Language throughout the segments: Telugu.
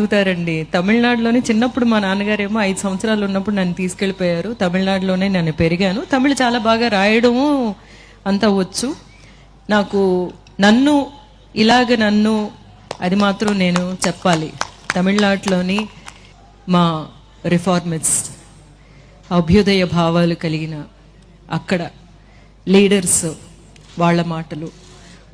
అడుగుతారండి. తమిళనాడులోనే చిన్నప్పుడు మా నాన్నగారేమో ఐదు సంవత్సరాలు ఉన్నప్పుడు నన్ను తీసుకెళ్ళిపోయారు. తమిళనాడులోనే నేను పెరిగాను. తమిళ చాలా బాగా రాయడము అంతా వచ్చు. నాకు నన్ను ఇలాగ నన్ను అది మాత్రం నేను చెప్పాలి. తమిళనాడులోని మా రిఫార్మిస్ట్ అభ్యుదయ భావాలు కలిగిన అక్కడ లీడర్స్ వాళ్ళ మాటలు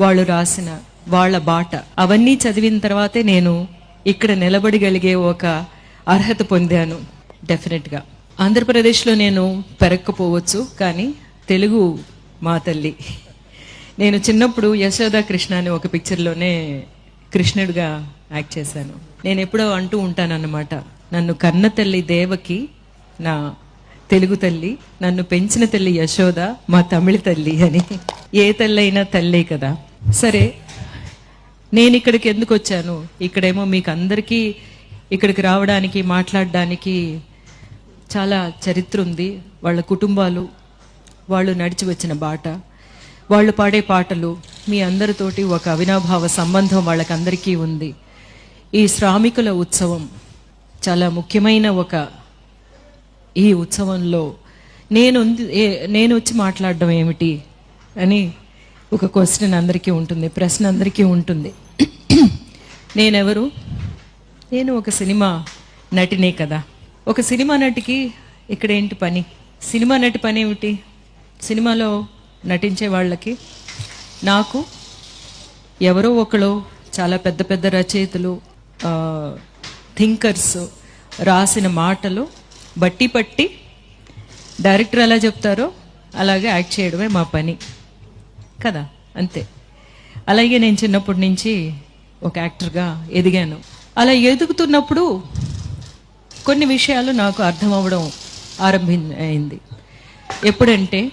వాళ్ళు రాసిన వాళ్ళ బాట అవన్నీ చదివిన తర్వాతే నేను ఇక్కడ నిలబడగలిగే ఒక అర్హత పొందాను డెఫినెట్గా. ఆంధ్రప్రదేశ్లో నేను పెరగకపోవచ్చు కానీ తెలుగు మా తల్లి. నేను చిన్నప్పుడు యశోద కృష్ణ అనే ఒక పిక్చర్లోనే కృష్ణుడిగా యాక్ట్ చేశాను. నేను ఎప్పుడో అంటూ ఉంటానన్నమాట నన్ను కన్న తల్లి దేవకి నా తెలుగు తల్లి నన్ను పెంచిన తల్లి యశోద మా తమిళ తల్లి అని. ఏ తల్లి అయినా తల్లే కదా. సరే నేను ఇక్కడికి ఎందుకు వచ్చాను? ఇక్కడేమో మీకు అందరికీ ఇక్కడికి రావడానికి మాట్లాడడానికి చాలా చరిత్ర ఉంది. వాళ్ళ కుటుంబాలు వాళ్ళు నడిచి వచ్చిన బాట. వాళ్ళు పాడే పాటలు మీ అందరితోటి ఒక అవినాభావ సంబంధం వాళ్ళకందరికీ ఉంది. ఈ శ్రామికుల ఉత్సవం చాలా ముఖ్యమైన ఒక ఈ ఉత్సవంలో నేను ఉంది- ఏ- నేను వచ్చి మాట్లాడడం ఏమిటి అని ఒక క్వశ్చన్ అందరికీ ఉంటుంది ప్రశ్న అందరికీ ఉంటుంది. నేనెవరు? నేను ఒక సినిమా నటినే కదా. ఒక సినిమా నటికి ఇక్కడ ఏంటి పని? సినిమా నటి పని ఏమిటి? సినిమాలో నటించే వాళ్ళకి నాకు ఎవరో ఒకరు చాలా పెద్ద పెద్ద రచయితలు థింకర్స్ రాసిన మాటలు బట్టి పట్టి డైరెక్టర్ ఎలా చెప్తారో అలాగే యాక్ట్ చేయడమే మా పని. కదా అంతే. అలాగే నేను చిన్నప్పటి నుంచి ఒక యాక్టర్గా ఎదిగాను. అలా ఎదుగుతున్నప్పుడు కొన్ని విషయాలు నాకు అర్థం అవ్వడం ఆరంభి అయింది ఎప్పుడంటే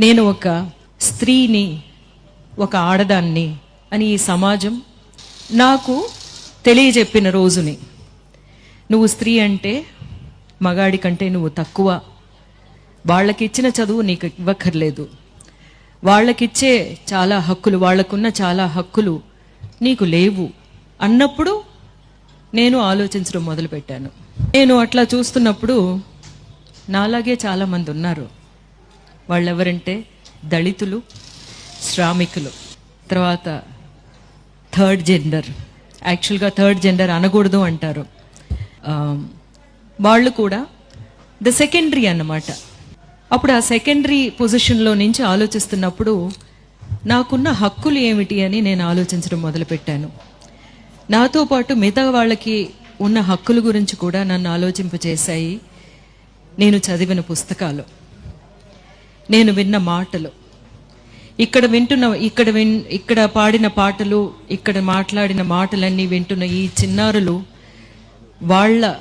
నేను ఒక స్త్రీని ఒక ఆడదాన్ని అని ఈ సమాజం నాకు తెలియజెప్పిన రోజుని. నువ్వు స్త్రీ అంటే మగాడి కంటే నువ్వు తక్కువ. వాళ్ళకి ఇచ్చిన చదువు నీకు ఇవ్వక్కర్లేదు. వాళ్ళకిచ్చే చాలా హక్కులు వాళ్ళకున్న చాలా హక్కులు నీకు లేవు అన్నప్పుడు నేను ఆలోచించడం మొదలుపెట్టాను. నేను అట్లా చూస్తున్నప్పుడు నాలాగే చాలామంది ఉన్నారు. వాళ్ళెవరంటే దళితులు శ్రామికులు తర్వాత థర్డ్ జెండర్. యాక్చువల్గా థర్డ్ జెండర్ అనకూడదు అంటారు. వాళ్ళు కూడా ద సెకండరీ అన్నమాట. అప్పుడు ఆ సెకండరీ పొజిషన్లో నుంచి ఆలోచిస్తున్నప్పుడు నాకున్న హక్కులు ఏమిటి అని నేను ఆలోచించడం మొదలుపెట్టాను. నాతో పాటు మిగతా వాళ్ళకి ఉన్న హక్కుల గురించి కూడా నన్ను ఆలోచింపచేశాయి నేను చదివిన పుస్తకాలు. నేను విన్న మాటలు. ఇక్కడ వింటున్న ఇక్కడ విన్ ఇక్కడ పాడిన పాటలు ఇక్కడ మాట్లాడిన మాటలన్నీ వింటున్న ఈ చిన్నారులు వాళ్ళ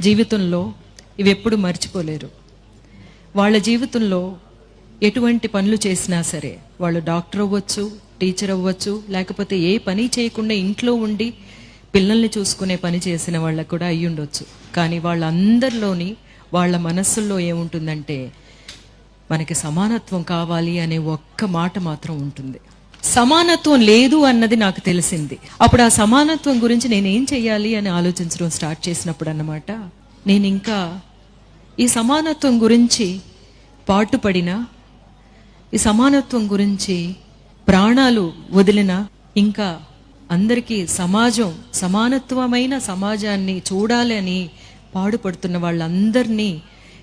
జీవితంలో ఇవి ఎప్పుడు మర్చిపోలేరు. వాళ్ళ జీవితంలో ఎటువంటి పనులు చేసినా సరే వాళ్ళు డాక్టర్ అవ్వచ్చు టీచర్ అవ్వచ్చు లేకపోతే ఏ పని చేయకుండా ఇంట్లో ఉండి పిల్లల్ని చూసుకునే పని చేసిన వాళ్ళకు కూడా అయ్యి ఉండొచ్చు. కానీ వాళ్ళందరిలోని వాళ్ళ మనస్సుల్లో ఏముంటుందంటే మనకి సమానత్వం కావాలి అనే ఒక్క మాట మాత్రం ఉంటుంది. సమానత్వం లేదు అన్నది నాకు తెలిసింది. అప్పుడు ఆ సమానత్వం గురించి నేనేం చేయాలి అని ఆలోచించడం స్టార్ట్ చేసినప్పుడు అన్నమాట నేను ఇంకా ఈ సమానత్వం గురించి పాటుపడిన ఈ సమానత్వం గురించి ప్రాణాలు వదిలిన ఇంకా అందరికీ సమాజం సమానత్వమైన సమాజాన్ని చూడాలని పాడుపడుతున్న వాళ్ళందరినీ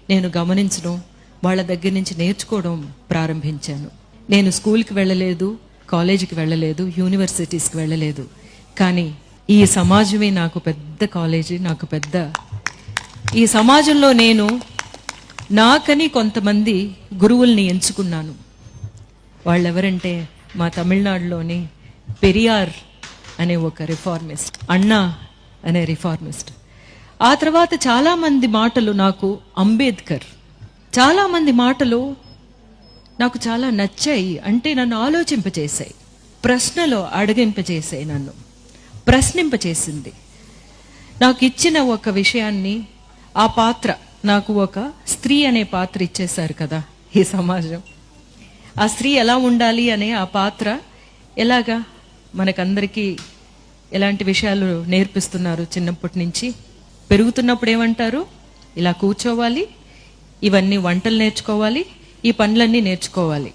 నేను గమనించడం వాళ్ళ దగ్గర నుంచి నేర్చుకోవడం ప్రారంభించాను. నేను స్కూల్కి వెళ్ళలేదు కాలేజీకి వెళ్ళలేదు యూనివర్సిటీస్కి వెళ్ళలేదు. కానీ ఈ సమాజమే నాకు పెద్ద కాలేజీ నాకు పెద్ద ఈ సమాజంలో నేను నాకని కొంతమంది గురువుల్ని ఎంచుకున్నాను. వాళ్ళెవరంటే మా తమిళనాడులోని పెరియార్ అనే ఒక రిఫార్మిస్ట్ అన్నా అనే రిఫార్మిస్ట్. ఆ తర్వాత చాలామంది మాటలు నాకు అంబేద్కర్ చాలామంది మాటలు నాకు చాలా నచ్చాయి అంటే నన్ను ఆలోచింపచేశాయి ప్రశ్నలో అడగింపచేసాయి నన్ను ప్రశ్నింపచేసింది నాకు ఇచ్చిన ఒక విషయాన్ని ఆ పాత్ర నాకు ఒక స్త్రీ అనే పాత్ర ఇచ్చేశారు కదా ఈ సమాజం. ఆ స్త్రీ ఎలా ఉండాలి అనే ఆ పాత్ర ఎలాగా మనకందరికీ ఎలాంటి విషయాలు నేర్పిస్తున్నారు చిన్నప్పటి నుంచి? పెరుగుతున్నప్పుడు ఏమంటారు? ఇలా కూర్చోవాలి ఇవన్నీ వంటలు నేర్చుకోవాలి ఈ పనులన్నీ నేర్చుకోవాలి.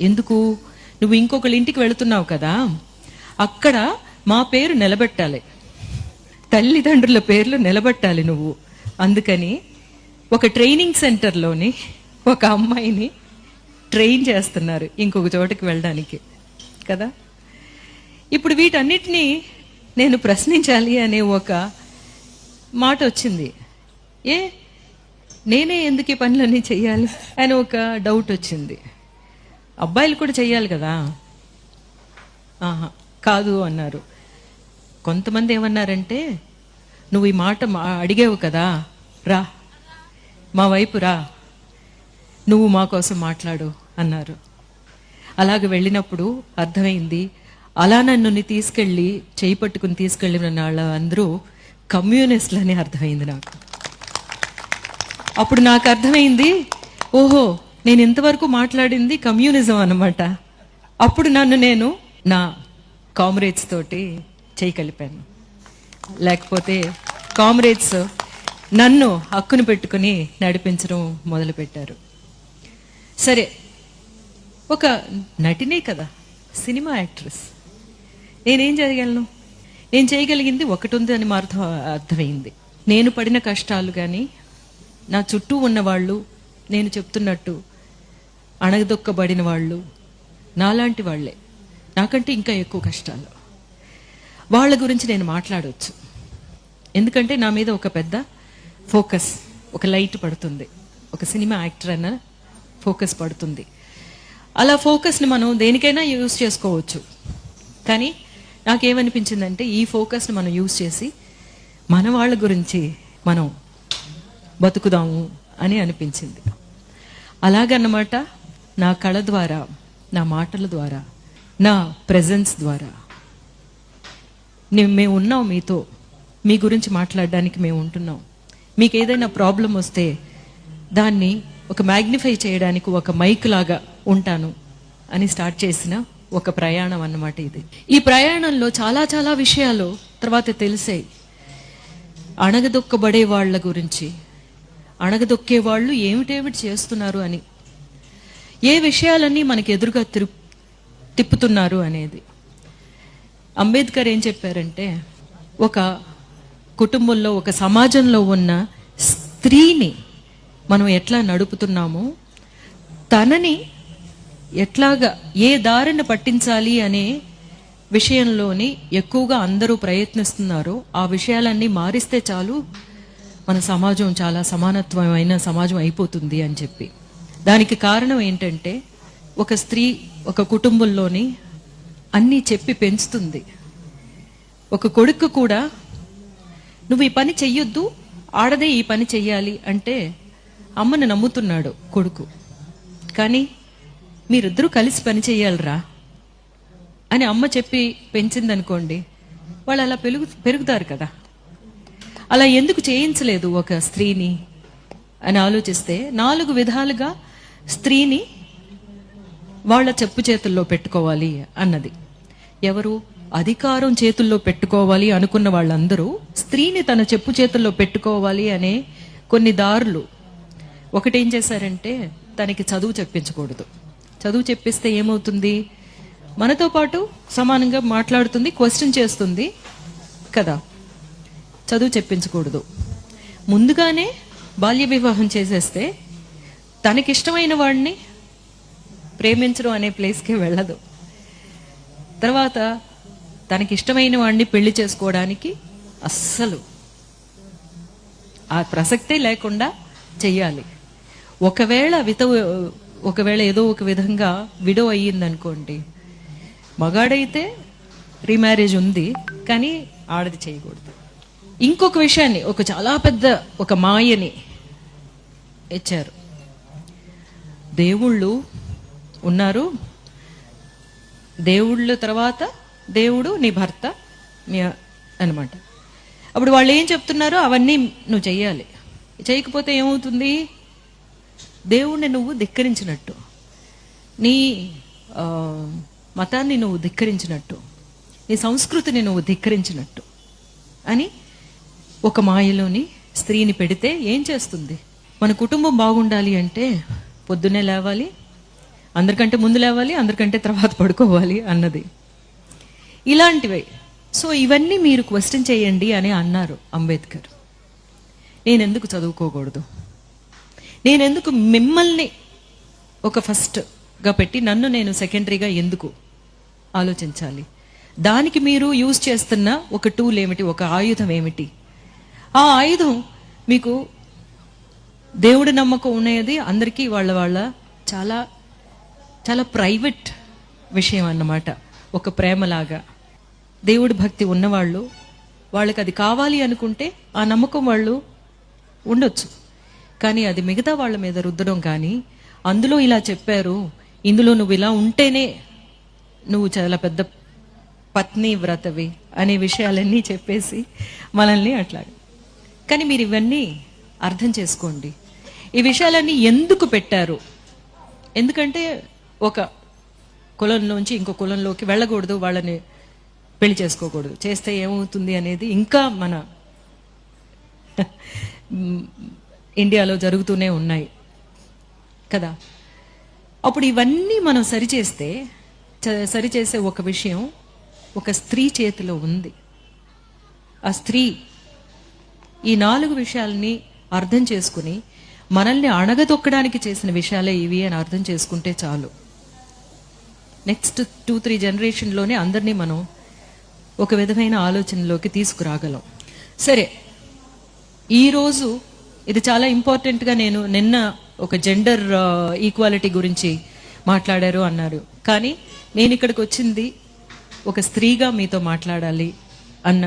ఎందుకు? నువ్వు ఇంకొకళ్ళ ఇంటికి వెళుతున్నావు కదా అక్కడ మా పేరు నిలబెట్టాలి. తల్లిదండ్రుల పేర్లు నిలబెట్టాలి నువ్వు. అందుకని ఒక ట్రైనింగ్ సెంటర్లోని ఒక అమ్మాయిని ట్రైన్ చేస్తున్నారు ఇంకొక చోటకి వెళ్ళడానికి కదా? ఇప్పుడు వీటన్నిటినీ నేను ప్రశ్నించాలి అనే ఒక మాట వచ్చింది. ఏ? నేనే ఎందుకు ఈ పనులన్నీ చేయాలి అని ఒక డౌట్ వచ్చింది. అబ్బాయిలు కూడా చేయాలి కదా? ఆహా కాదు అన్నారు. కొంతమంది ఏమన్నారంటే నువ్వు ఈ మాట మా- అడిగావు కదా? రా. మా వైపు రా. నువ్వు మా కోసం మాట్లాడు అన్నారు. అలాగ వెళ్ళినప్పుడు అర్థమైంది అలా నన్ను తీసుకెళ్ళి చేయి పట్టుకుని తీసుకెళ్ళిన వాళ్ళ అందరూ కమ్యూనిస్టులని అర్థమైంది నాకు. అప్పుడు నాకు అర్థమైంది ఓహో నేను ఇంతవరకు మాట్లాడింది కమ్యూనిజం అన్నమాట. అప్పుడు నన్ను నేను నా కామ్రేడ్స్ తోటి చేయి కలిపాను. లేకపోతే కామ్రేడ్స్ నన్ను హక్కును పెట్టుకుని నడిపించడం మొదలుపెట్టారు. సరే ఒక నటినే కదా సినిమా యాక్ట్రెస్. నేనేం చేయగలను? నేను చేయగలిగింది ఒకటి ఉంది అని మా అర్థమైంది. నేను పడిన కష్టాలు కానీ నా చుట్టూ ఉన్న వాళ్ళు నేను చెప్తున్నట్టు అణగదొక్కబడిన వాళ్ళు నాలాంటి వాళ్ళే. నాకంటే ఇంకా ఎక్కువ కష్టాలు. వాళ్ళ గురించి నేను మాట్లాడవచ్చు ఎందుకంటే నా మీద ఒక పెద్ద ఫోకస్ ఒక లైట్ పడుతుంది. ఒక సినిమా యాక్టర్ అన్న ఫోకస్ పడుతుంది. అలా ఫోకస్ని మనం దేనికైనా యూజ్ చేసుకోవచ్చు. కానీ నాకేమనిపించిందంటే ఈ ఫోకస్ని మనం యూజ్ చేసి మన వాళ్ళ గురించి మనం బతుకుదాము అని అనిపించింది. అలాగన్నమాట నా కళ ద్వారా నా మాటల ద్వారా నా ప్రెజెన్స్ ద్వారా. మేము ఉన్నాం మీతో. మీ గురించి మాట్లాడడానికి మేము ఉంటున్నాం. మీకు ఏదైనా ప్రాబ్లం వస్తే దాన్ని ఒక మ్యాగ్నిఫై చేయడానికి ఒక మైక్ లాగా ఉంటాను అని స్టార్ట్ చేసిన ఒక ప్రయాణం అన్నమాట ఇది. ఈ ప్రయాణంలో చాలా చాలా విషయాలు తర్వాత తెలిసాయి. అణగదొక్కబడే వాళ్ళ గురించి అణగదొక్కే వాళ్ళు ఏమిటేమిటి చేస్తున్నారు అని ఏ విషయాలన్నీ మనకి ఎదురుగా తిరు తిప్పుతున్నారు అనేది. అంబేద్కర్ ఏం చెప్పారంటే ఒక కుటుంబంలో ఒక సమాజంలో ఉన్న స్త్రీని మనం ఎట్లా నడుపుతున్నామో తనని ఎట్లాగా ఏ దారిని పట్టించాలి అనే విషయంలోని ఎక్కువగా అందరూ ప్రయత్నిస్తున్నారో. ఆ విషయాలన్నీ మారిస్తే చాలు మన సమాజం చాలా సమానత్వమైన సమాజం అయిపోతుంది అని చెప్పి. దానికి కారణం ఏంటంటే ఒక స్త్రీ ఒక కుటుంబంలోని అన్నీ చెప్పి పెంచుతుంది. ఒక కొడుకు కూడా నువ్వు ఈ పని చెయ్యొద్దు ఆడదే ఈ పని చెయ్యాలి అంటే అమ్మను నమ్ముతున్నాడు కొడుకు. కానీ మీరిద్దరూ కలిసి పని చేయాలిరా అని అమ్మ చెప్పి పెంచిందనుకోండి వాళ్ళు అలా పెరుగు పెరుగుతారు కదా. అలా ఎందుకు చేయించలేదు ఒక స్త్రీని? అని ఆలోచిస్తే నాలుగు విధాలుగా స్త్రీని వాళ్ళ చెప్పు చేతుల్లో పెట్టుకోవాలి అన్నది. ఎవరు? అధికారం చేతుల్లో పెట్టుకోవాలి అనుకున్న వాళ్ళందరూ స్త్రీని తన చెప్పు చేతుల్లో పెట్టుకోవాలి అనే కొన్ని దారులు. ఒకటేం చేశారంటే తనకి చదువు చెప్పించకూడదు. చదువు చెప్పిస్తే ఏమవుతుంది? మనతో పాటు సమానంగా మాట్లాడుతుంది క్వశ్చన్ చేస్తుంది కదా. చదువు చెప్పించకూడదు. ముందుగానే బాల్య వివాహం చేసేస్తే తనకిష్టమైన వాడిని ప్రేమించడం అనే ప్లేస్కే వెళ్ళదు. తర్వాత తనకి ఇష్టమైన వాడిని పెళ్ళి చేసుకోవడానికి అస్సలు ఆ ప్రసక్తే లేకుండా చెయ్యాలి. ఒకవేళ విత ఒకవేళ ఏదో ఒక విధంగా విడో అయ్యిందనుకోండి మగాడైతే రీమ్యారేజ్ ఉంది కానీ ఆడది చేయకూడదు. ఇంకొక విషయాన్ని ఒక చాలా పెద్ద ఒక మాయని ఇచ్చారు దేవుళ్ళు ఉన్నారు దేవుళ్ళ తర్వాత దేవుడు నీ భర్త మీ అనమాట అప్పుడు వాళ్ళు ఏం చెప్తున్నారో అవన్నీ నువ్వు చెయ్యాలి. చేయకపోతే ఏమవుతుంది? దేవుణ్ణి నువ్వు ధిక్కరించినట్టు. నీ మతాన్ని నువ్వు ధిక్కరించినట్టు. నీ సంస్కృతిని నువ్వు ధిక్కరించినట్టు. అని ఒక మాయలోని స్త్రీని పెడితే ఏం చేస్తుంది? మన కుటుంబం బాగుండాలి అంటే పొద్దున్నే లేవాలి అందరికంటే ముందు లేవాలి అందరికంటే తర్వాత పడుకోవాలి అన్నది. ఇలాంటివే. సో ఇవన్నీ మీరు క్వశ్చన్ చేయండి అని అన్నారు అంబేద్కర్. నేనెందుకు చదువుకోకూడదు? నేనెందుకు మిమ్మల్ని ఒక ఫస్ట్గా పెట్టి నన్ను నేను సెకండరీగా ఎందుకు ఆలోచించాలి? దానికి మీరు యూజ్ చేస్తున్న ఒక టూల్ ఏమిటి ఒక ఆయుధం ఏమిటి? ఆ ఆయుధం మీకు దేవుడి నమ్మకం ఉన్నది అందరికీ వాళ్ళ వాళ్ళ చాలా చాలా ప్రైవేట్ విషయం అన్నమాట. ఒక ప్రేమలాగా. దేవుడి భక్తి ఉన్నవాళ్ళు వాళ్ళకి అది కావాలి అనుకుంటే ఆ నమ్మకం వాళ్ళు ఉండొచ్చు. కానీ అది మిగతా వాళ్ళ మీద రుద్దడం కానీ అందులో ఇలా చెప్పారు ఇందులో నువ్వు ఇలా ఉంటేనే నువ్వు చాలా పెద్ద పత్ని వ్రతవి అనే విషయాలన్నీ చెప్పేసి మనల్ని అట్లా కానీ మీరు ఇవన్నీ అర్థం చేసుకోండి. ఈ విషయాలన్నీ ఎందుకు పెట్టారు? ఎందుకంటే ఒక కులంలోంచి ఇంకో కులంలోకి వెళ్ళకూడదు వాళ్ళని పెళ్ళి చేసుకోకూడదు. చేస్తే ఏమవుతుంది అనేది ఇంకా మన ఇండియాలో జరుగుతూనే ఉన్నాయి కదా. అప్పుడు ఇవన్నీ మనం సరిచేస్తే చ- సరిచేసే ఒక విషయం ఒక స్త్రీ చేతిలో ఉంది. ఆ స్త్రీ ఈ నాలుగు విషయాల్ని అర్థం చేసుకుని మనల్ని అణగదొక్కడానికి చేసిన విషయాలే ఇవి అని అర్థం చేసుకుంటే చాలు. నెక్స్ట్ టూ త్రీ జనరేషన్లోనే అందరినీ మనం ఒక విధమైన ఆలోచనలోకి తీసుకురాగలం. సరే ఈరోజు ఇది చాలా ఇంపార్టెంట్గా నేను నిన్న ఒక జెండర్ ఈక్వాలిటీ uh, గురించి మాట్లాడారు అన్నారు. కానీ నేను ఇక్కడికి వచ్చింది ఒక స్త్రీగా మీతో మాట్లాడాలి అన్న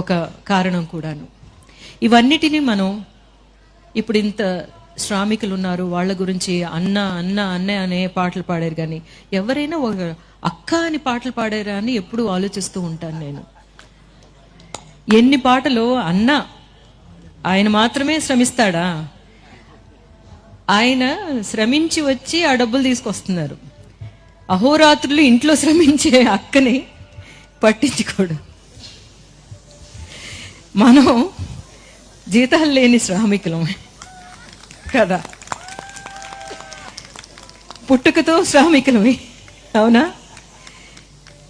ఒక కారణం కూడాను. ఇవన్నిటినీ మనం ఇప్పుడు ఇంత శ్రామికులు ఉన్నారు వాళ్ళ గురించి అన్న అన్న అన్న అనే పాటలు పాడారు కానీ ఎవరైనా ఒక అక్క అని పాటలు పాడారా అని ఎప్పుడూ ఆలోచిస్తూ ఉంటాను నేను. ఎన్ని పాటలు అన్న ఆయన మాత్రమే శ్రమిస్తాడా? ఆయన శ్రమించి వచ్చి ఆ డబ్బులు తీసుకొస్తున్నారు. అహోరాత్రులు ఇంట్లో శ్రమించే అక్కని పట్టించుకోడు. మనం జీతాలు లేని శ్రామికులమే. కదా. పుట్టుకతో శ్రామికులవి అవునా?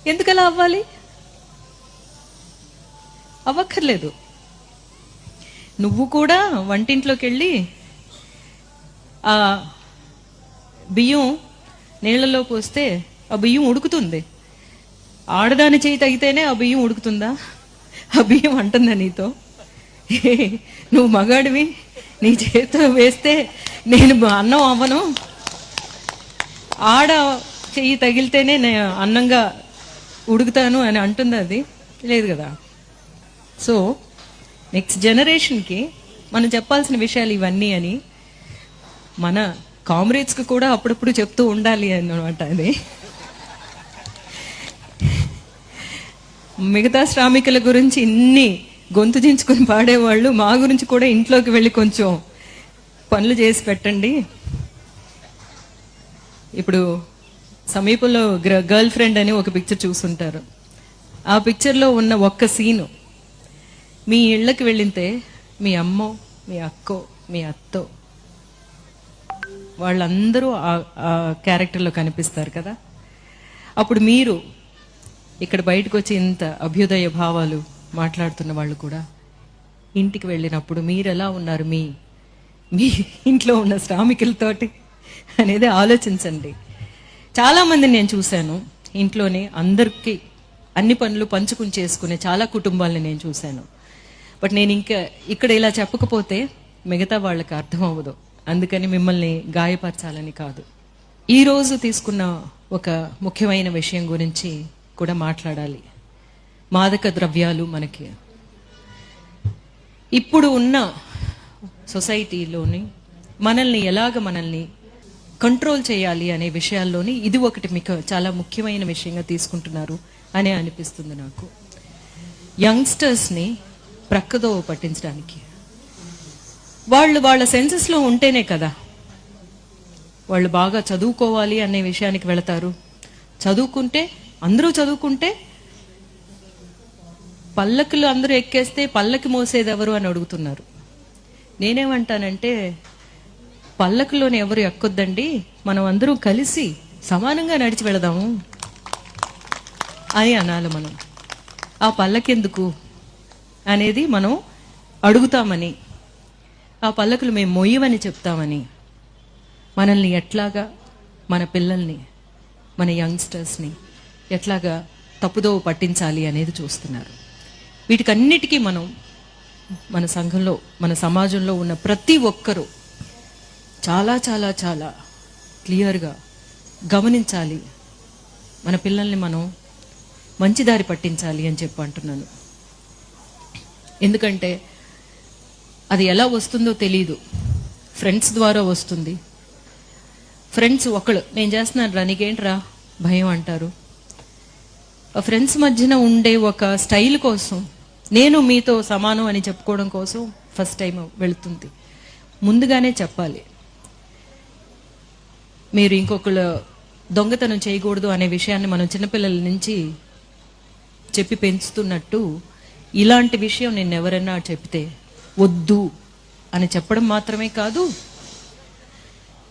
ఎందుకలా అవ్వాలి? అవ్వక్కర్లేదు. నువ్వు కూడా వంటింట్లోకి వెళ్ళి ఆ బియ్యం నీళ్ళలో పోస్తే ఆ బియ్యం ఉడుకుతుంది. ఆడదాని చేయి తగితేనే ఆ బియ్యం ఉడుకుతుందా? ఆ బియ్యం అంటుందా నీతో? నువ్వు మగాడివి. నీ చేతితో వేస్తే నేను అన్నం అవ్వను. ఆడ చెయ్యి తగిలితేనే నేను అన్నంగా ఉడుకుతాను అని అంటుంది అది. లేదు కదా? సో నెక్స్ట్ జనరేషన్కి మనం చెప్పాల్సిన విషయాలు ఇవన్నీ అని మన కామ్రేడ్స్కి కూడా అప్పుడప్పుడు చెప్తూ ఉండాలి అనమాట అది. మిగతా శ్రామికుల గురించి ఇన్ని గొంతు దించుకొని పాడేవాళ్ళు మా గురించి కూడా ఇంట్లోకి వెళ్ళి కొంచెం పనులు చేసి పెట్టండి. ఇప్పుడు సమీపంలో గర్ల్ ఫ్రెండ్ అని ఒక పిక్చర్ చూసుంటారు. ఆ పిక్చర్లో ఉన్న ఒక్క సీను మీ ఇళ్ళకి వెళ్ళితే మీ అమ్మో మీ అక్కో మీ అత్తో వాళ్ళందరూ ఆ- ఆ క్యారెక్టర్లో కనిపిస్తారు కదా. అప్పుడు మీరు ఇక్కడ బయటకు వచ్చి ఇంత అభ్యుదయ భావాలు మాట్లాడుతున్న వాళ్ళు కూడా ఇంటికి వెళ్ళినప్పుడు మీరు ఎలా ఉన్నారు మీ మీ ఇంట్లో ఉన్న శ్రామికులతోటి అనేది ఆలోచించండి. చాలామందిని నేను చూశాను ఇంట్లోనే అందరికీ అన్ని పనులు పంచుకుని చేసుకునే చాలా కుటుంబాలని నేను చూశాను. బట్ నేను ఇంకా ఇక్కడ ఇలా చెప్పకపోతే మిగతా వాళ్ళకి అర్థం అవ్వదు. అందుకని మిమ్మల్ని గాయపరచాలని కాదు. ఈ రోజు తీసుకున్న ఒక ముఖ్యమైన విషయం గురించి కూడా మాట్లాడాలి. మాదక ద్రవ్యాలు మనకి. ఇప్పుడు ఉన్న సొసైటీలోని మనల్ని ఎలాగ మనల్ని కంట్రోల్ చేయాలి అనే విషయాల్లోని ఇది ఒకటి మీకు చాలా ముఖ్యమైన విషయంగా తీసుకుంటున్నారు అనే అనిపిస్తుంది నాకు. యంగ్స్టర్స్ని ప్రక్కదోవ పట్టించడానికి. వాళ్ళు వాళ్ళ సెన్సెస్లో ఉంటేనే కదా వాళ్ళు బాగా చదువుకోవాలి అనే విషయానికి వెళతారు. చదువుకుంటే అందరూ చదువుకుంటే పల్లకులు అందరూ ఎక్కేస్తే పల్లకి మోసేది ఎవరు అని అడుగుతున్నారు. నేనేమంటానంటే పల్లకులోని ఎవరు ఎక్కొద్దండి మనం అందరూ కలిసి సమానంగా నడిచి వెళదాము అని అనాలి మనం. ఆ పల్లకెందుకు అనేది మనం అడుగుతామని ఆ పల్లకులు మేము మొయ్యమని చెప్తామని మనల్ని ఎట్లాగా మన పిల్లల్ని మన యంగ్స్టర్స్ని ఎట్లాగా తప్పుదోవ పట్టించాలి అనేది చూస్తున్నారు. వీటికన్నిటికీ మనం మన సంఘంలో మన సమాజంలో ఉన్న ప్రతి ఒక్కరూ చాలా చాలా చాలా క్లియర్గా గమనించాలి. మన పిల్లల్ని మనం మంచి దారి పట్టించాలి అని చెప్పి అంటున్నాను. ఎందుకంటే అది ఎలా వస్తుందో తెలియదు ఫ్రెండ్స్ ద్వారా వస్తుంది. ఫ్రెండ్స్ ఒకళ్ళు నేను చేస్తున్నాను రా నీకేంట్రా భయం అంటారు. ఆ ఫ్రెండ్స్ మధ్యన ఉండే ఒక స్టైల్ కోసం నేను మీతో సమానం అని చెప్పుకోవడం కోసం ఫస్ట్ టైం వెళుతుంది. ముందుగానే చెప్పాలి. మీరు ఇంకొకళ్ళు దొంగతనం చేయకూడదు అనే విషయాన్ని మనం చిన్నపిల్లల నుంచి చెప్పి పెంచుతున్నట్టు ఇలాంటి విషయం నేను ఎవరైనా చెప్తే వద్దు అని చెప్పడం మాత్రమే కాదు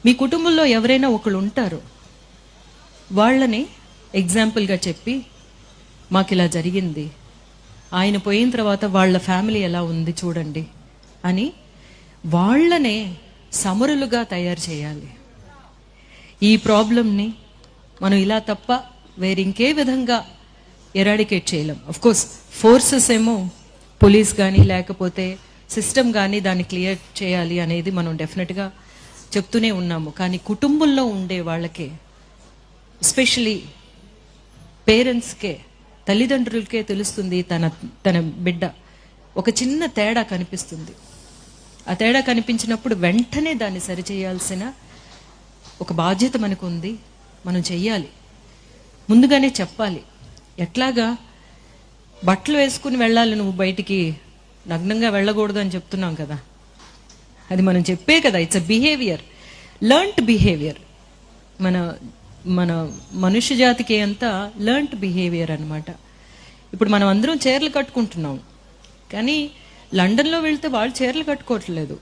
మీ కుటుంబంలో ఎవరైనా ఒకళ్ళు ఉంటారు. వాళ్ళని ఎగ్జాంపుల్గా చెప్పి మాకు ఇలా జరిగింది. ఆయన పోయిన తర్వాత వాళ్ళ ఫ్యామిలీ ఎలా ఉంది చూడండి అని వాళ్ళనే సమరులుగా తయారు చేయాలి. ఈ ప్రాబ్లంని మనం ఇలా తప్ప వేరింకే విధంగా ఎరాడికేట్ చేయలేం. అఫ్ కోర్స్ ఫోర్సెస్ ఏమో పోలీస్ కానీ లేకపోతే సిస్టమ్ కానీ దాన్ని క్లియర్ చేయాలి అనేది మనం డెఫినెట్గా చెప్తూనే ఉన్నాము. కానీ కుటుంబంలో ఉండే వాళ్ళకే ఎస్పెషలీ పేరెంట్స్కే తల్లిదండ్రులకే తెలుస్తుంది తన తన బిడ్డ. ఒక చిన్న తేడా కనిపిస్తుంది. ఆ తేడా కనిపించినప్పుడు వెంటనే దాన్ని సరిచేయాల్సిన ఒక బాధ్యత మనకు ఉంది మనం చెయ్యాలి. ముందుగానే చెప్పాలి. ఎట్లాగా? బట్టలు వేసుకుని వెళ్ళాలి నువ్వు బయటికి. నగ్నంగా వెళ్ళకూడదు అని చెప్తున్నాం కదా. అది మనం చెప్పే కదా. It's a behaviour learnt behaviour మన మన మనుష్య జాతికి అంతా లర్న్ట్ బిహేవియర్ అనమాట ఇప్పుడు మనం అందరం చీరలు కట్టుకుంటున్నాం. కానీ లండన్లో వెళ్తే వాళ్ళు చీరలు కట్టుకోవట్లేదు.